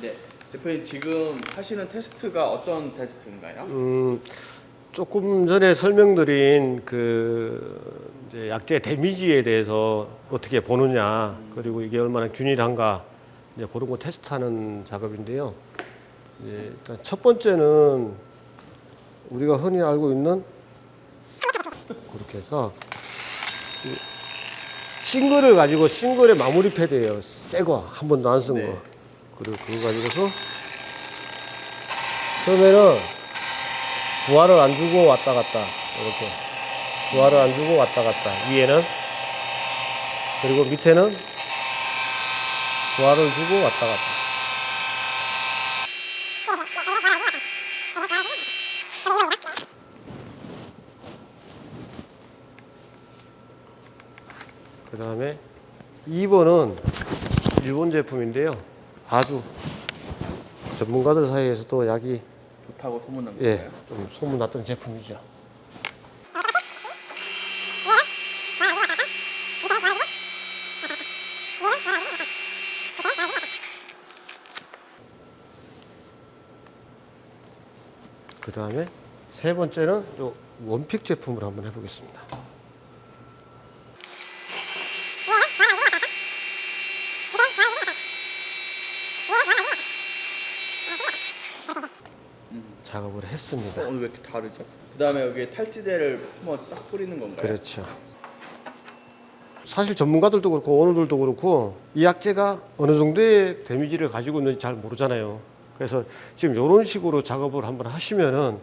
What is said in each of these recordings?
네. 대표님 지금 하시는 테스트가 어떤 테스트인가요? 음, 조금 전에 설명드린 그 이제 약재 데미지에 대해서 어떻게 보느냐 그리고 이게 얼마나 균일한가 이제 그런 거 테스트하는 작업인데요. 이제 일단 첫 번째는 우리가 흔히 알고 있는 그렇게 해서 이 싱글을 가지고 싱글의 마무리 패드예요. 새거 한 번도 안 쓴 거. 네. 그리고 그거 가지고서 처음에는 부하를 안 주고 왔다 갔다 이렇게. 부하를 안 주고 왔다 갔다. 위에는. 그리고 밑에는 부하를 주고 왔다 갔다. 그 다음에 2번은 일본 제품인데요 아주 전문가들 사이에서도 약이 좋다고 소문난 예, 거예요. 좀 소문났던 제품이죠. 그 다음에 세 번째는 요 원픽 제품을 한번 해보겠습니다. 음. 작업을 어, 했습니다. 오늘 왜 이렇게 다르죠? 그 다음에 여기에 탈지대를 한번 싹 뿌리는 건가요? 그렇죠. 사실 전문가들도 그렇고 어느들도 그렇고 이 약재가 어느 정도의 데미지를 가지고 있는지 잘 모르잖아요. 그래서 지금 이런 식으로 작업을 한번 하시면은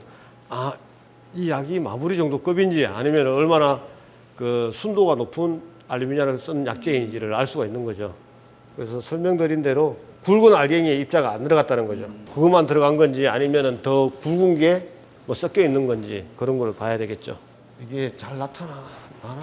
아 이 약이 마무리 정도 급인지 아니면 얼마나 그 순도가 높은 알루미늄을 쓴 약재인지를 알 수가 있는 거죠. 그래서 설명드린 대로 굵은 알갱이에 입자가 안 들어갔다는 거죠. 그것만 들어간 건지 아니면은 더 굵은 게 뭐 섞여 있는 건지 그런 걸 봐야 되겠죠. 이게 잘 나타나 나나?